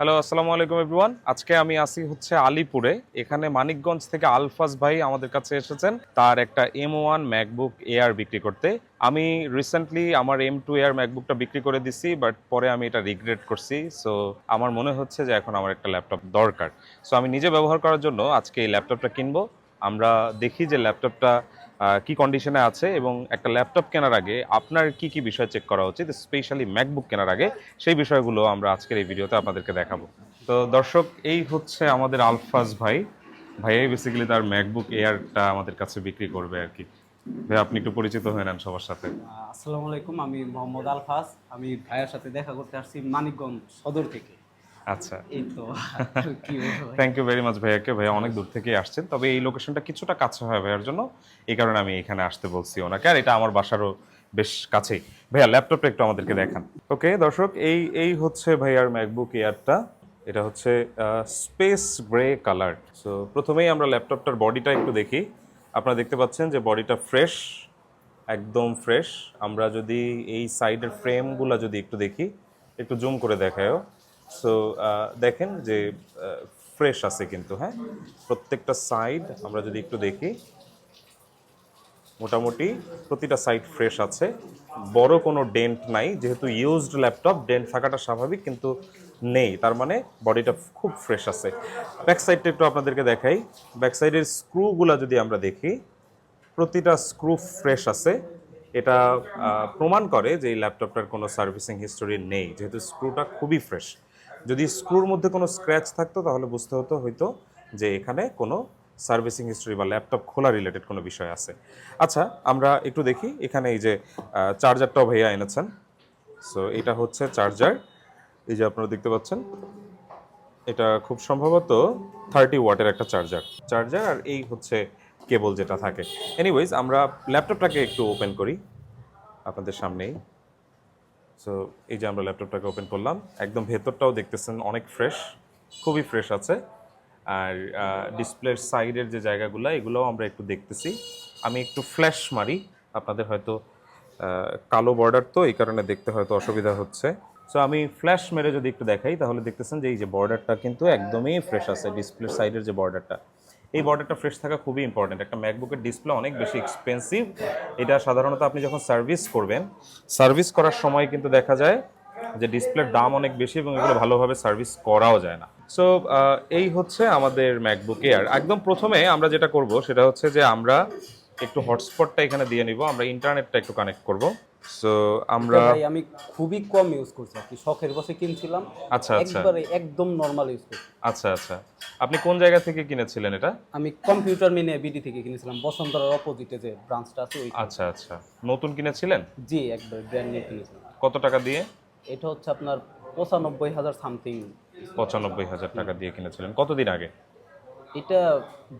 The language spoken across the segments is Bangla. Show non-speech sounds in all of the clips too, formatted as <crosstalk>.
হ্যালো আসসালামু আলাইকুম এভরিওয়ান আজকে আমি আসি হচ্ছে আলিপুরে। এখানে মানিকগঞ্জ থেকে আলফাজ ভাই আমাদের কাছে এসেছেন। তার একটা এম ওয়ান ম্যাকবুক এয়ার বিক্রি করতে। আমি রিসেন্টলি আমার এম টু এয়ার ম্যাকবুকটা বিক্রি করে দিছি বাট পরে আমি এটা রিগ্রেট করছি। সো আমার মনে হচ্ছে যে এখন আমার একটা ল্যাপটপ দরকার। সো আমি নিজে ব্যবহার করার জন্য আজকে এই ল্যাপটপটা কিনবো। আমরা দেখি যে ল্যাপটপটা কি কন্ডিশনে আছে এবং একটা ল্যাপটপ কেনার আগে আপনার কি কি বিষয় চেক করা উচিত? স্পেশালি ম্যাকবুক কেনার আগে সেই বিষয়গুলো আমরা আজকের এই ভিডিওতে আপনাদেরকে দেখাবো। তো দর্শক, এই হচ্ছে আমাদের আলফাজ ভাই। ভাইয়াই বেসিক্যালি তার ম্যাকবুক এয়ারটা আমাদের কাছে বিক্রি করবে আর কি। ভাই, আপনি একটু পরিচিত হয়ে নেন সবার সাথে। আসসালামু আলাইকুম, আমি মোহাম্মদ আলফাজ। আমি ভাইয়ের সাথে দেখা করতে আসছি মানিকগঞ্জ সদর থেকে। আচ্ছা। এই তো? থ্যাংক ইউ ভেরি মাচ ভাইয়াকে ভাইয়া। অনেক দূর থেকে আসছেন তবে এই লোকেশনটা কিছুটা কাছে হয় ভাইয়ার জন্য। এই কারণে আমি এখানে আসতে বলছি ওনাকে আর এটা আমার বাসারও বেশ কাছেই। ভাইয়া ল্যাপটপটা একটু আমাদেরকে দেখান। ওকে দর্শক এই এই হচ্ছে ভাইয়ার ম্যাকবুক এয়ারটা এটা হচ্ছে স্পেস গ্রে কালার সো প্রথমেই আমরা ল্যাপটপটার বডিটা একটু দেখি। আপনারা দেখতে পাচ্ছেন যে বডিটা ফ্রেশ একদম ফ্রেশ আমরা যদি এই সাইডের ফ্রেমগুলো যদি একটু দেখি একটু জুম করে দেখায়ও। সো দেখেন যে ফ্রেশ আছে কিন্তু হ্যাঁ? প্রত্যেকটা সাইড আমরা যদি একটু দেখি, মোটামুটি প্রতিটা সাইড ফ্রেশ আছে। বড় কোনো ডেন্ট নাই, যেহেতু ইউজড ল্যাপটপ ডেন্ট থাকাটা স্বাভাবিক, কিন্তু নেই। তার মানে বডিটা খুব ফ্রেশ আছে। ব্যাক সাইডটা একটু আপনাদেরকে দেখাই। ব্যাক সাইডের স্ক্রুগুলো যদি আমরা দেখি, প্রতিটা স্ক্রু ফ্রেশ আছে। এটা প্রমাণ করে যে এই ল্যাপটপটার কোনো সার্ভিসিং হিস্টোরি নেই, যেহেতু স্ক্রুটা খুবই ফ্রেশ যদি স্ক্রুর মধ্যে কোনো স্ক্র্যাচ থাকতো, তাহলে বুঝতে হতো হয়তো যে এখানে কোনো সার্ভিসিং হিস্টোরি বা ল্যাপটপ খোলা রিলেটেড কোনো বিষয় আছে। আচ্ছা আমরা একটু দেখি, এখানে এই যে চার্জারটাও ভাইয়া এনেছেন। সো এটা হচ্ছে চার্জার এই যে আপনারা দেখতে পাচ্ছেন, এটা খুব সম্ভবত থার্টি ওয়াটের একটা চার্জার চার্জার আর এই হচ্ছে কেবল যেটা থাকে। এনিওয়েজ আমরা ল্যাপটপটাকে একটু ওপেন করি আপনাদের সামনেই। সো এই যে আমরা ল্যাপটপটাকে ওপেন করলাম, একদম ভেতরটাও দেখতেছেন অনেক ফ্রেশ খুবই ফ্রেশ আছে। আর ডিসপ্লের সাইডের যে জায়গাগুলো, এগুলোও আমরা একটু দেখতেছি। আমি একটু ফ্ল্যাশ মারি, আপনাদের হয়তো কালো বর্ডার তো, এই কারণে দেখতে হয়তো অসুবিধা হচ্ছে। সো আমি ফ্ল্যাশ মেরে যদি একটু দেখাই, তাহলে দেখতেছেন যে এই যে বর্ডারটা কিন্তু একদমই ফ্রেশ আছে ডিসপ্লের সাইডের যে বর্ডারটা এই বর্ডারটা ফ্রেশ থাকা খুবই ইম্পর্টেন্ট একটা ম্যাকবুকের ডিসপ্লে অনেক বেশি এক্সপেন্সিভ এটা সাধারণত আপনি যখন সার্ভিস করবেন সার্ভিস করার সময় কিন্তু দেখা যায় যে ডিসপ্লের দাম অনেক বেশি এবং এগুলো ভালোভাবে সার্ভিস করাও যায় না। সো এই হচ্ছে আমাদের ম্যাকবুক এয়ার একদম প্রথমে আমরা যেটা করব সেটা হচ্ছে যে আমরা একটু হটস্পটটা এখানে দিয়ে নিব। আমরা ইন্টারনেটটা একটু কানেক্ট করব। সো আমরা ভাই আমি খুবই কম ইউজ করছি আর কি। শখের বসে কিনছিলাম। আচ্ছা আচ্ছা। একবারে একদম নর্মাল ইউজ করছি। আচ্ছা আচ্ছা। আপনি কোন জায়গা থেকে কিনেছিলেন এটা? আমি কম্পিউটার মিনে বিডি থেকে কিনেছিলাম। বসন্তরার অপোজিটে যে ব্রাঞ্চটা আছে ওই আচ্ছা আচ্ছা। নতুন কিনেছিলেন? জি একবার ব্র্যান্ড নিয়ে কিনেছিলাম। কত টাকা দিয়ে? এটা হচ্ছে আপনার পঁচানব্বই হাজার সামথিং পঁচানব্বই হাজার টাকা দিয়ে কিনেছিলেন। কতদিন আগে? এটা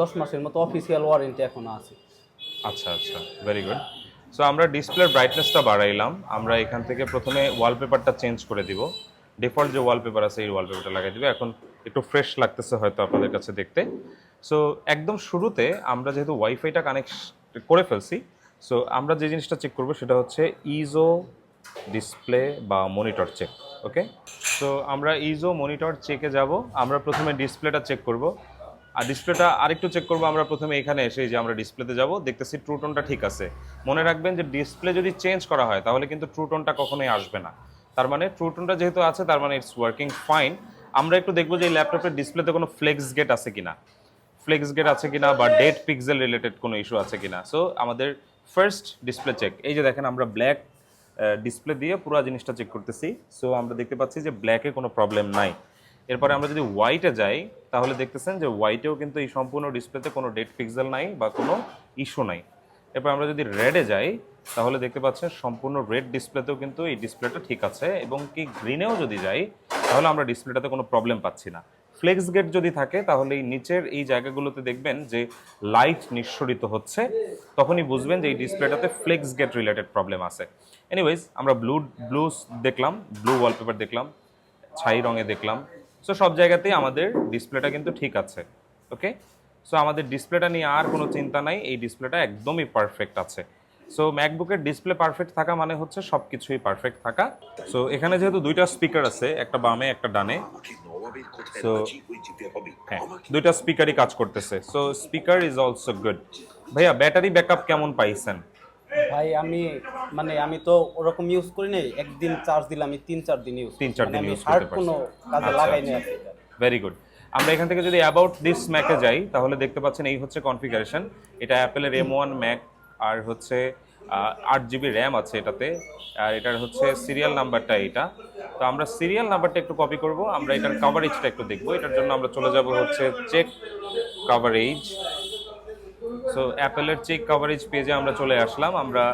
দশ মাসের মতো অফিসিয়াল ওয়ারেন্টি এখনও আছে। আচ্ছা আচ্ছা। ভেরি গুড সো আমরা ডিসপ্লের ব্রাইটনেসটা বাড়াইলাম। আমরা এখান থেকে প্রথমে ওয়ালপেপারটা চেঞ্জ করে দিব। ডিফল্ট যে ওয়ালপেপার আছে, এই ওয়ালপেপারটা লাগিয়ে দিব। এখন একটু ফ্রেশ লাগতেছে হয়তো আপনাদের কাছে দেখতে। সো একদম শুরুতে আমরা যেহেতু ওয়াইফাইটা কানেক্ট করে ফেলছি সো আমরা যে জিনিসটা চেক করব সেটা হচ্ছে ইজো ডিসপ্লে বা মনিটর চেক ওকে সো আমরা ইজো মনিটর চেকে যাব। আমরা প্রথমে ডিসপ্লেটা চেক করব। আর ডিসপ্লেটা আরেকটু চেক করব, আমরা প্রথমে এখানে এসে যে আমরা ডিসপ্লেতে যাব, দেখতেছি ট্রুটনটা ঠিক আছে। মনে রাখবেন যে ডিসপ্লে যদি চেঞ্জ করা হয়, তাহলে কিন্তু ট্রুটনটা কখনোই আসবে না। তার মানে ট্রুটনটা যেহেতু আছে, তার মানে ইটস ওয়ার্কিং ফাইন আমরা একটু দেখব যে এই ল্যাপটপের ডিসপ্লেতে কোনো ফ্লেক্স গেট আছে কিনা। ফ্লেক্স গেট আছে কিনা বা ডেট পিক্সেল রিলেটেড কোনো ইস্যু আছে কিনা। সো আমাদের ফার্স্ট ডিসপ্লে চেক এই যে দেখেন, আমরা ব্ল্যাক ডিসপ্লে দিয়ে পুরো জিনিসটা চেক করতেছি। সো আমরা দেখতে পাচ্ছি যে ব্ল্যাকে কোনো প্রবলেম নাই। এরপরে আমরা যদি হোয়াইটে যাই, তাহলে দেখতেছেন যে হোয়াইটেও কিন্তু এই সম্পূর্ণ ডিসপ্লেতে কোনো ডেট পিক্সেল নাই বা কোনো ইস্যু নাই। এরপর আমরা যদি রেডে যাই, তাহলে দেখতে পাচ্ছেন সম্পূর্ণ রেড ডিসপ্লেতেও কিন্তু এই ডিসপ্লেটা ঠিক আছে এবং কি গ্রিনেও যদি যাই, তাহলে আমরা ডিসপ্লেটাতে কোনো প্রবলেম পাচ্ছি না। ফ্লেক্স গেট যদি থাকে, তাহলে এই নিচের এই জায়গাগুলোতে দেখবেন যে লাইট নিঃসরিত হচ্ছে, তখনই বুঝবেন যে এই ডিসপ্লেটাতে flex gate related problem anyways. Anyways আমরা ব্লু ব্লু দেখলাম ব্লু ওয়ালপেপার দেখলাম, ছাই রঙে দেখলাম সো সব জায়গাতেই আমাদের ডিসপ্লেটা কিন্তু ঠিক আছে ওকে সো আমাদের ডিসপ্লেটা নিয়ে আর কোনো চিন্তা নাই, এই ডিসপ্লেটা একদমই পারফেক্ট আছে। সো ম্যাকবুকের ডিসপ্লে পারফেক্ট থাকা মানে হচ্ছে সব কিছুই পারফেক্ট থাকা। সো এখানে যেহেতু দুইটা স্পিকার আছে, একটা বামে, একটা ডানে। হবে হ্যাঁ দুইটা স্পিকারই কাজ করতেছে। So speaker is also good ভাইয়া ব্যাটারি ব্যাকআপ কেমন পাইছেন? ভাই আমি মানে আমি তো ওরকম ইউজ করি নাই একদিন চার্জ দিলে আমি তিন চার দিন ইউজ তিন চার দিন ইউজ করতে পারছি। কোনো কাজে আচ্ছা, লাগাই আচ্ছা। নাই। ভেরি গুড আমরা এখান থেকে যদি অ্যাবাউট দিস ম্যাকে যাই তাহলে দেখতে পাচ্ছেন এই হচ্ছে কনফিগারেশন এটা অ্যাপেলের এম ওয়ান ম্যাক আর হচ্ছে আট জিবি র্যাম আছে এটাতে আর এটার হচ্ছে সিরিয়াল নাম্বারটা এটা তো আমরা সিরিয়াল নাম্বারটা একটু কপি করব আমরা এটার কভারেজটা একটু দেখব। এটার জন্য আমরা চলে যাব হচ্ছে চেক কভারেজ সো অ্যাপেলের চেক কভারেজ পেজে আমরা চলে আসলাম। আমরা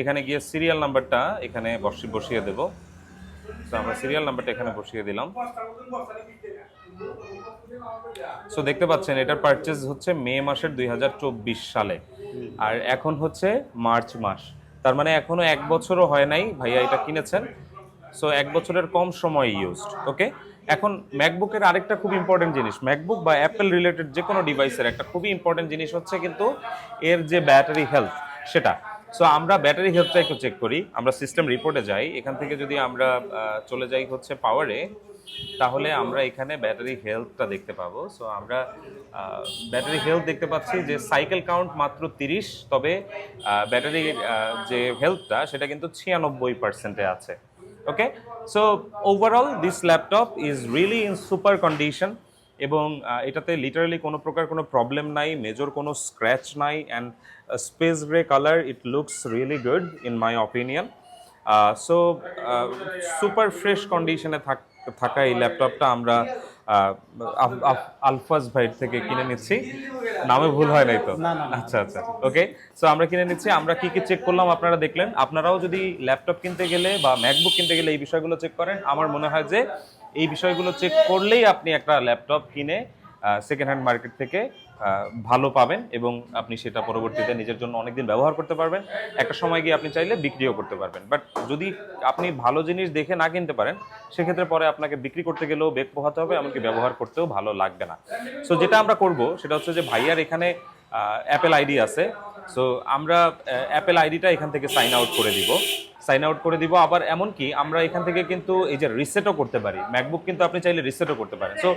এখানে গিয়ে সিরিয়াল নাম্বারটা এখানে বসিয়ে বসিয়ে দেব। সো আমরা সিরিয়াল নাম্বারটা এখানে বসিয়ে দিলাম। সো দেখতে পাচ্ছেন, এটার পারচেজ হচ্ছে মে মাসের দুই হাজার চব্বিশ সালে। আর এখন হচ্ছে মার্চ মাস। তার মানে এখনও এক বছরও হয় নাই। ভাইয়া এটা কিনেছেন। সো এক বছরের কম সময় ইউজড ওকে এখন ম্যাকবুকের আরেকটা খুব ইম্পর্টেন্ট জিনিস। ম্যাকবুক বা অ্যাপেল রিলেটেড যে কোনো ডিভাইসের একটা খুবই ইম্পর্টেন্ট জিনিস হচ্ছে কিন্তু এর যে ব্যাটারি হেলথ সেটা। সো আমরা ব্যাটারি হেলথটা একটু চেক করি। আমরা সিস্টেম রিপোর্টে যাই। এখান থেকে যদি আমরা চলে যাই হচ্ছে পাওয়ারে তাহলে আমরা এখানে ব্যাটারি হেলথটা দেখতে পাবো। সো আমরা ব্যাটারি হেলথ দেখতে পাচ্ছি যে সাইকেল কাউন্ট মাত্র তিরিশ, তবে ব্যাটারির যে হেলথটা সেটা কিন্তু ছিয়ানব্বই পার্সেন্টে আছে। Okay so overall this laptop is really in super condition এবং এটাতে লিটারালি কোনো প্রকার কোনো প্রবলেম নাই মেজর কোনো স্ক্র্যাচ নাই and space grey colour it looks really good in my opinion so super fresh কন্ডিশনে থাকা এই ল্যাপটপটা আমরা আলফাজ ভাইয়ের থেকে কিনে নিচ্ছি। নামে ভুল হয় নাই তো। আচ্ছা আচ্ছা। ওকে সো আমরা কিনে নিচ্ছি। আমরা কি কি চেক করলাম আপনারা দেখলেন? আপনারাও যদি ল্যাপটপ কিনতে গেলে বা ম্যাকবুক কিনতে গেলে এই বিষয়গুলো চেক করেন। আমার মনে হয় যে এই বিষয়গুলো চেক করলেই আপনি একটা ল্যাপটপ কিনে সেকেন্ড হ্যান্ড মার্কেট থেকে ভালো পাবেন এবং আপনি সেটা পরবর্তীতে নিজের জন্য অনেকদিন ব্যবহার করতে পারবেন। একটা সময় গিয়ে আপনি চাইলে বিক্রিও করতে পারবেন। বাট যদি আপনি ভালো জিনিস দেখে না কিনতে পারেন, সেক্ষেত্রে পরে আপনাকে বিক্রি করতে গেলেও বেগ পোহাতে হবে, এমনকি ব্যবহার করতেও ভালো লাগবে না। সো যেটা আমরা করব, সেটা হচ্ছে যে ভাইয়ার এখানে অ্যাপেল আইডি আছে। সো আমরা অ্যাপেল আইডিটা এখান থেকে সাইন আউট করে দিব। সাইন আউট করে দিব আবার এমনকি আমরা এখান থেকে কিন্তু এই যে রিসেটও করতে পারি। ম্যাকবুক কিন্তু আপনি চাইলে রিসেটও করতে পারেন। সো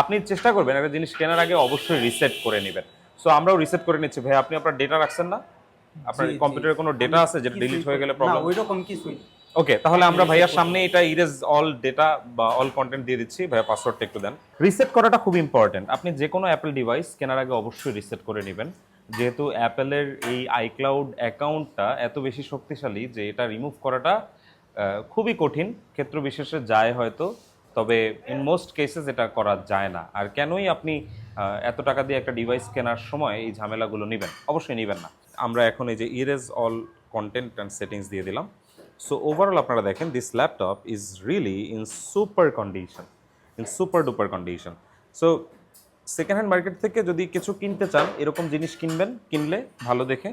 আপনি চেষ্টা করবেন একটা জিনিস কেনার আগে অবশ্যই রিসেট করে নেবেন। সো আমরাও রিসেট করে নিচ্ছি। ভাই আপনি আপনার ডেটা রাখছেন না? আপনার। কম্পিউটারে কোনো ডেটা আছে যেটা ডিলিট হয়ে গেলে প্রবলেম ওই রকম কিছুই ওকে তাহলে আমরা ভাইয়ার সামনে এটা ইরেজ অল ডেটা বা অল কন্টেন্ট দিয়ে দিচ্ছি। ভাইয়া পাসওয়ার্ডটা একটু দেন। রিসেট করাটা খুব ইম্পর্টেন্ট আপনি যে কোনো অ্যাপেল ডিভাইস কেনার আগে অবশ্যই রিসেট করে নেবেন। যেহেতু অ্যাপেলের এই আইক্লাউড অ্যাকাউন্টটা এত বেশি শক্তিশালী যে এটা রিমুভ করাটা খুবই কঠিন। ক্ষেত্র বিশেষে যায় হয়তো, তবে ইন মোস্ট কেসেস এটা করা যায় না। আর কেনই আপনি এত টাকা দিয়ে একটা ডিভাইস কেনার সময় এই ঝামেলাগুলো নেবেন? অবশ্যই নেবেন না। আমরা এখন এই যে erase all content and settings দিয়ে দিলাম। সো ওভারঅল আপনারা দেখেন this laptop is really in super condition in super duper condition so second hand market থেকে যদি কিছু কিনতে চান, এরকম জিনিস কিনবেন, কিনলে ভালো দেখে।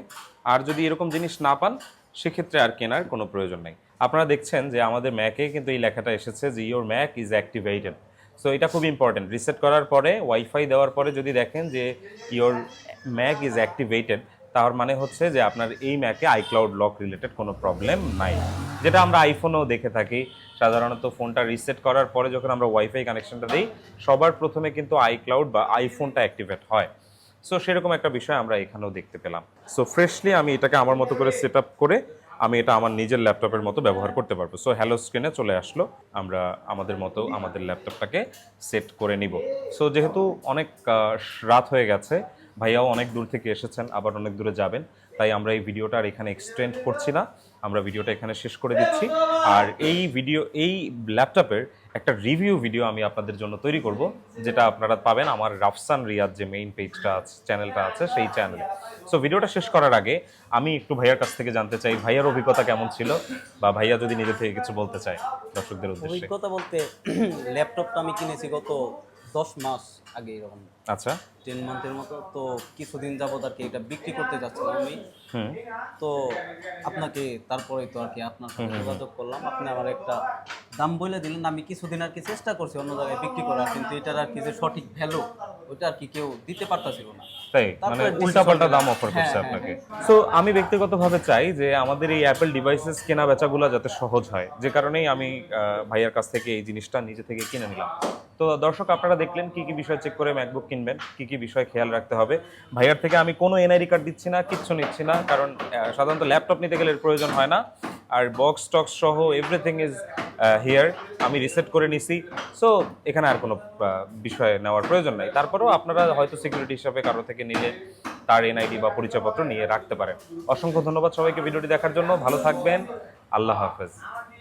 আর যদি এরকম জিনিস না পান, সেক্ষেত্রে আর কেনার কোনো প্রয়োজন নেই। আপনারা দেখছেন যে আমাদের ম্যাকে কিন্তু এই লেখাটা এসেছে যে your Mac is activated so এটা খুব ইম্পর্টেন্ট রিসেট করার পরে ওয়াইফাই দেওয়ার পরে যদি দেখেন যে ইওর ম্যাক ইজ অ্যাক্টিভেটেড তার মানে হচ্ছে যে আপনার এই ম্যাকে আইক্লাউড লক রিলেটেড কোনো প্রবলেম নাই। যেটা আমরা আইফোনেও দেখে থাকি। সাধারণত ফোনটা রিসেট করার পরে যখন আমরা ওয়াইফাই কানেকশনটা দিই, সবার প্রথমে কিন্তু আইক্লাউড বা আইফোনটা অ্যাক্টিভেট হয়। সো সেরকম একটা বিষয় আমরা এখানেও দেখতে পেলাম। সো ফ্রেশলি আমি এটাকে আমার মতো করে সেট করে আমি এটা আমার নিজের ল্যাপটপের মতো ব্যবহার করতে পারব। সো হ্যালো স্ক্রিনে চলে আসলো। আমরা আমাদের মতো আমাদের ল্যাপটপটাকে সেট করে নিব। সো যেহেতু অনেক রাত হয়ে গেছে, ভাইয়াও অনেক দূর থেকে এসেছেন, আবার অনেক দূরে যাবেন। তাই আমরা এই ভিডিওটা আর এখানে এক্সটেন্ড করছি না। আমরা ভিডিওটা এখানে শেষ করে দিচ্ছি। আর এই ভিডিও এই ল্যাপটপের একটা রিভিউ ভিডিও আমি আপনাদের জন্য তৈরি করব, যেটা আপনারা পাবেন আমার রাফসান রিয়াদ যে মেইন পেজটা আছে চ্যানেলটা আছে, সেই চ্যানেলে সো ভিডিওটা শেষ করার আগে আমি একটু ভাইয়ার কাছ থেকে জানতে চাই, ভাইয়ার অভিজ্ঞতা কেমন ছিল? বা ভাইয়া যদি নিজে থেকে কিছু বলতে চায় দর্শকদের উদ্দেশ্যে। অভিজ্ঞতা বলতে <clears throat> ল্যাপটপটা আমি কিনেছি গত দশ মাস আগে এরকম। আচ্ছা। টেন মান্থের মতো তো কিছুদিন যাবত আর কি এটা বিক্রি করতে যাচ্ছিলাম আমি। তো আপনাকে তারপরে তো আর কি আপনার সাথে যোগাযোগ করলাম। আপনি আমার একটা দাম বলে দিলেন আমি কিছুদিন আর কি চেষ্টা করছি অন্য জায়গায় বিক্রি করার কিন্তু এটার আর কি যে সঠিক ভ্যালু ওইটা আর কি কেউ দিতে পারতাছিল না। তাই মানে উল্টাপাল্টা দাম অফার হ্যাঁ, করছে হ্যাঁ, আপনাকে। সো আমি ব্যক্তিগতভাবে চাই যে আমাদের এই অ্যাপেল ডিভাইসেস কেনা বেচাগুলো যাতে সহজ হয়। যে কারণেই আমি ভাইয়ার কাছ থেকে এই জিনিসটা নিজে থেকে কিনে নিলাম। তো দর্শক আপনারা দেখলেন কি কি বিষয় চেক করে ম্যাকবুক কিনবেন কি কি বিষয় খেয়াল রাখতে হবে। ভাইয়ার থেকে আমি কোনো এনআইডি কার্ড দিচ্ছি না কিচ্ছু নিচ্ছি না কারণ সাধারণত ল্যাপটপ নিতে গেলে এর প্রয়োজন হয় না। আর বক্স টক্স সহ এভরিথিং ইজ হিয়ার আমি রিসেট করে নিছি। সো এখানে আর কোনো বিষয় নেওয়ার প্রয়োজন নাই। তারপরেও আপনারা হয়তো সিকিউরিটি হিসাবে কারও থেকে নিলে তার এনআইডি বা পরিচয়পত্র নিয়ে রাখতে পারেন। অসংখ্য ধন্যবাদ সবাইকে ভিডিওটি দেখার জন্য। ভালো থাকবেন। আল্লাহ হাফেজ।